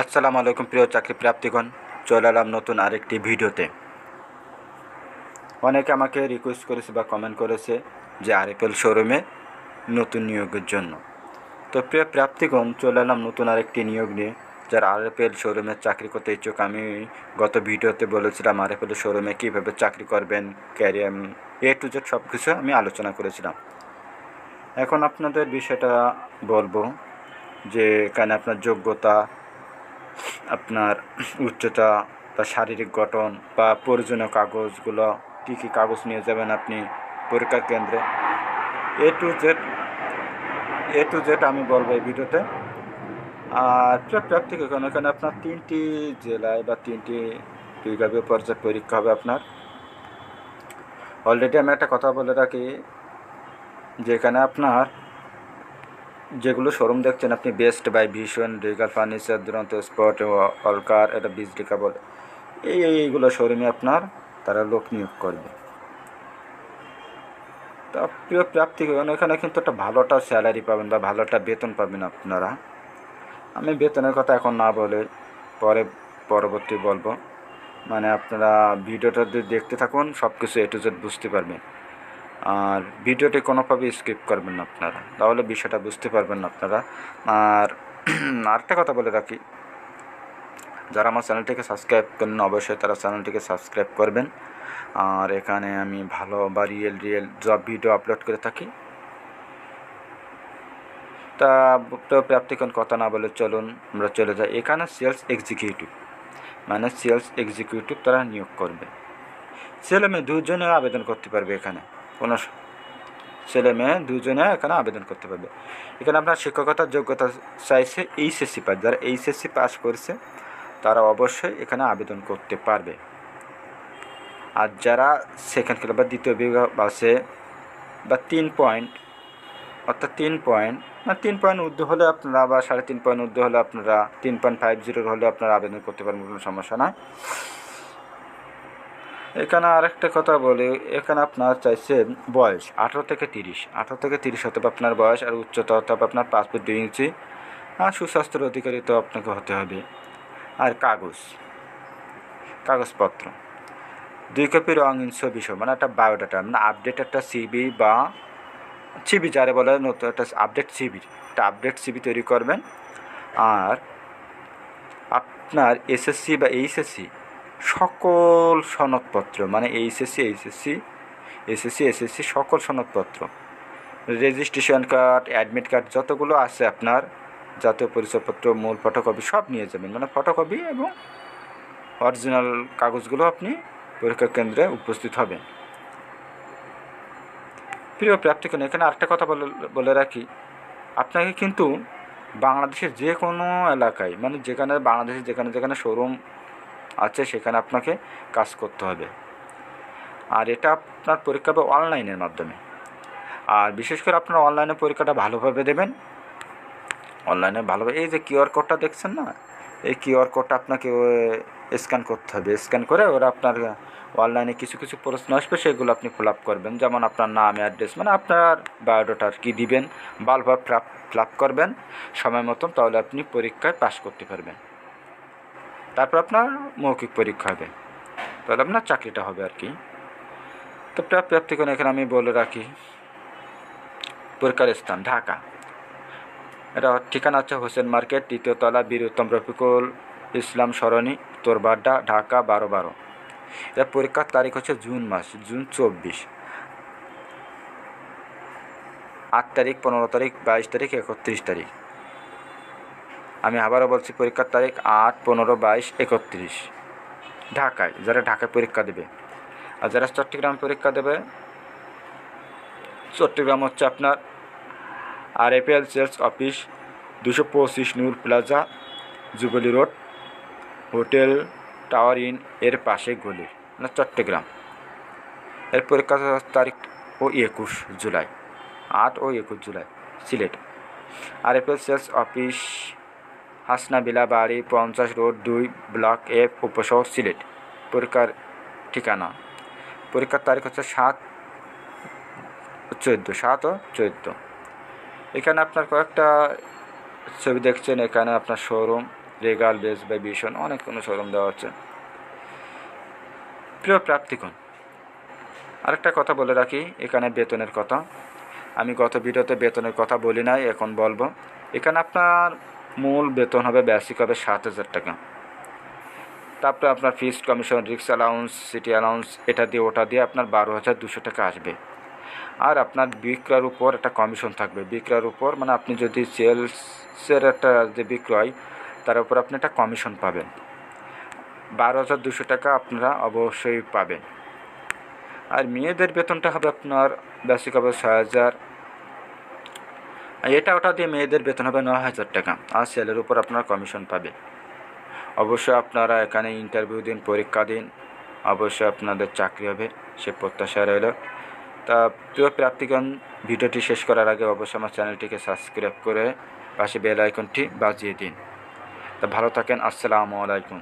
আসসালামু আলাইকুম প্রিয় চাকরি প্রাপ্তিগণ চলে এলাম নতুন আরেকটি ভিডিওতে। অনেকে আমাকে রিকোয়েস্ট করেছে বা কমেন্ট করেছে যে আরএফএল শোরুমে নতুন নিয়োগের জন্য। তো প্রিয় প্রাপ্তিগণ, চলে এলাম নতুন আরেকটি নিয়োগ নিয়ে, যারা আরএফএল শোরুমে চাকরি করতে ইচ্ছুক। আমি গত ভিডিওতে বলেছিলাম আরএফএল শোরুমে কীভাবে চাকরি করবেন ক্যারিয়ার এ টু জেড সব কিছু আমি আলোচনা করেছিলাম। এখন আপনাদের বিষয়টা বলব যে এখানে আপনার যোগ্যতা আপনার উচ্চতা বা শারীরিক গঠন বা প্রয়োজনীয় কাগজগুলো কী কী কাগজ নিয়ে যাবেন আপনি পরীক্ষা কেন্দ্রে? A to Z A to Z আমি বলব এই ভিডিওতে। আর প্রাপ্তি এখানে এখানে আপনার তিনটি জেলায় বা তিনটি বিভাগীয় পর্যায়ে পরীক্ষা হবে আপনার। অলরেডি আমি একটা কথা বলে রাখি, যেখানে আপনার যেগুলো শোরুম দেখছেন আপনি বেস্ট বাই ভীষণ, রিগাল ফার্নিচার, দুরন্ত স্পট অলকার এটা বিজলিকা বলে। এই এই, এইগুলো শোরুমে আপনার তারা লোক নিয়োগ করবে। তা প্রিয় প্রাপ্তি এখানে কিন্তু একটা ভালোটা স্যালারি পাবেন বা ভালোটা বেতন পাবেন আপনারা। আমি বেতনের কথা এখন না বলে পরে পরবর্তী বলব। মানে আপনারা ভিডিওটা যদি দেখতে থাকুন সব কিছু এ টু জেড বুঝতে পারবেন। আর ভিডিওটি কোনোভাবে স্কিপ করবেন না আপনারা। তাহলে বিষয়টা বুঝতে পারবেন না আপনারা। আর আরেকটা কথা বলে রাখি। যারা আমার চ্যানেলটিকে সাবস্ক্রাইব করেন অবশ্যই তারা চ্যানেলটিকে সাবস্ক্রাইব করবেন। আর এখানে আমি ভালো বা real real job video upload করে থাকি। তা প্রাপ্তিকন কথা না বলে চলুন আমরা চলে যাই। এখানে সেলস এক্সিকিউটিভ মানে সেলস এক্সিকিউটিভ তারা নিয়োগ করবে। ছেলে মেয়ে দুজনে আবেদন করতে পারবে এখানে। কোনো ছেলে মেয়ে দুজনে এখানে আবেদন করতে পারবে। এখানে আপনার শিক্ষকতার যোগ্যতা চাইছে এইচএসসি পাস। যারা এইচএসসি পাস করেছে, তারা অবশ্যই এখানে আবেদন করতে পারবে। আর যারা সেকেন্ড ক্লাস বা দ্বিতীয় বিভাগ আছে, বা তিন পয়েন্ট অর্থাৎ তিন পয়েন্ট না, তিন পয়েন্ট ঊর্ধ্ব হলে আপনারা, বা সাড়ে তিন পয়েন্ট ঊর্ধ্ব হলে আপনারা, তিন পয়েন্ট ফাইভ জিরোর হলে আপনারা আবেদন করতে পারবেন, কোনো সমস্যা নাই। এখানে আরেকটা কথা বলি। এখানে আপনার চাইছে বয়স, আঠারো থেকে তিরিশ। আঠারো থেকে তিরিশ হতে হবে আপনার বয়স আর উচ্চতা হতে হবে আপনার পাঁচ ফুট দুই ইঞ্চি। আর সুস্বাস্থ্যের অধিকারী তো আপনাকে হতে হবে। আর কাগজ, কাগজপত্র। দুই কপি রঙিন ছবি সহ মানে একটা বায়োডাটা মানে আপডেট একটা সিবি বা সিবি যারে বলে নতুন একটা আপডেট সিবি একটা আপডেট সিবি তৈরি করবেন। আর আপনার এসএসসি বা এইচএসসি সকল সনদপত্র মানে এইচএসসি এইচএসসি এসএসসি এসএসসি সকল সনদপত্র। রেজিস্ট্রেশন কার্ড, অ্যাডমিট কার্ড যতগুলো আছে আপনার, জাতীয় পরিচয়পত্র, মূল ফটোকপি সব নিয়ে যাবেন। মানে ফটোকপি এবং অরিজিনাল কাগজগুলো আপনি পরীক্ষা কেন্দ্রে উপস্থিত হবেন। প্রিয় প্রাপ্তিকন এখানে আরেকটা কথা বলে রাখি। আপনাকে কিন্তু বাংলাদেশের যে কোনো এলাকায় মানে যেখানে বাংলাদেশের যেখানে যেখানে শোরুম আছে, সেখানে আপনাকে কাজ করতে হবে। আর এটা আপনার পরীক্ষা হবে অনলাইনের মাধ্যমে। আর বিশেষ করে আপনার অনলাইনে পরীক্ষাটা ভালোভাবে দেবেন। অনলাইনে ভালোভাবে, এই যে কিউআর কোডটা দেখছেন না? এই কিউআর কোডটা আপনাকে স্ক্যান করতে হবে। স্ক্যান করে ওরা আপনার অনলাইনে কিছু কিছু প্রশ্ন আসবে, সেগুলো আপনি ফিল আপ করবেন। যেমন আপনার নাম, অ্যাড্রেস মানে আপনার বায়োডাটা আর কি দিবেন ভালোভাবে ফিল আপ করবেন। সময় মতন, তাহলে আপনি পরীক্ষায় পাশ করতে পারবেন। তারপর আপনার মৌখিক পরীক্ষা হবে। তাহলে আপনার চাকরিটা হবে আর কি। তো প্রাপ প্রাপ্তিকরণ এখানে আমি বলে রাখি, পরীক্ষার স্থান ঢাকা। এটা ঠিকানা হচ্ছে হোসেন মার্কেট তৃতীয় তলা বীর উত্তম রফিকুল ইসলাম সরণি, তোরবাড্ডা, ঢাকা বারো বারো। এটা পরীক্ষার তারিখ হচ্ছে জুন মাস, জুন চব্বিশ। আট তারিখ, পনেরো তারিখ, বাইশ তারিখ, একত্রিশ তারিখ। আমি আবারও বলছি, পরীক্ষার তারিখ আট, পনেরো, বাইশ, একত্রিশ। ঢাকায়, যারা ঢাকায় পরীক্ষা দেবে। আর যারা চট্টগ্রাম পরীক্ষা দেবে, চট্টগ্রাম হচ্ছে আপনার আর এপিএল সেলস অফিস, দুশো পঁচিশ Noor plaza, Jubilee Road, hotel tower inn, এর পাশে গলি মানে চট্টগ্রাম। এর পরীক্ষা তারিখ ও একুশ জুলাই, আট ও একুশ জুলাই, সিলেট। আর এপিএল সেলস অফিস হাসনা বিলা বাড়ি পঞ্চাশ রোড দুই ব্লক এফ উপশহর সিলেট। পরীক্ষার ঠিকানা। পরীক্ষার তারিখ হচ্ছে সাত চোদ্দ, সাত ও চোদ্দ। এখানে আপনার কয়েকটা ছবি দেখছেন, এখানে আপনার শোরুম রেগাল বেস বা ভীষণ অনেক কোনো শোরুম দেওয়া হচ্ছে প্রিয় প্রাপ্তিকণ আরেকটা কথা বলে রাখি, এখানে বেতনের কথা। আমি গত ভিডিওতে বেতনের কথা বলি নাই, এখন বলব। এখানে আপনার মূল বেতন হবে বেসিক হবে সাত হাজার টাকা। তারপরে আপনার ফিস কমিশন রিক্স অ্যালাউন্স সিটি অ্যালাউন্স এটা দিয়ে, ওটা দিয়ে আপনার বারো হাজার দুশো টাকা আসবে। আর আপনার বিক্রয়ের উপর একটা কমিশন থাকবে। বিক্রয়ের উপর মানে আপনি যদি সেলসের একটা যে বিক্রয়, তার উপর আপনি একটা কমিশন পাবেন। বারো হাজার দুশো টাকা আপনারা অবশ্যই পাবেন। আর মেয়েদের বেতনটা হবে আপনার বেসিক হবে ছয় হাজার। এটা ওটা দিয়ে মেয়েদের বেতন হবে নয় হাজার টাকা। আর সেলের উপর আপনার কমিশন পাবে। অবশ্যই আপনারা এখানে ইন্টারভিউ দিন, পরীক্ষা দিন। অবশ্যই আপনাদের চাকরি হবে, সে প্রত্যাশা রইল। তা প্রিয় প্রার্থীগণ, ভিডিওটি শেষ করার আগে অবশ্যই আমার চ্যানেলটিকে সাবস্ক্রাইব করে পাশে বেল আইকনটি বাজিয়ে দিন। তা ভালো থাকেন, আসসালামু আলাইকুম।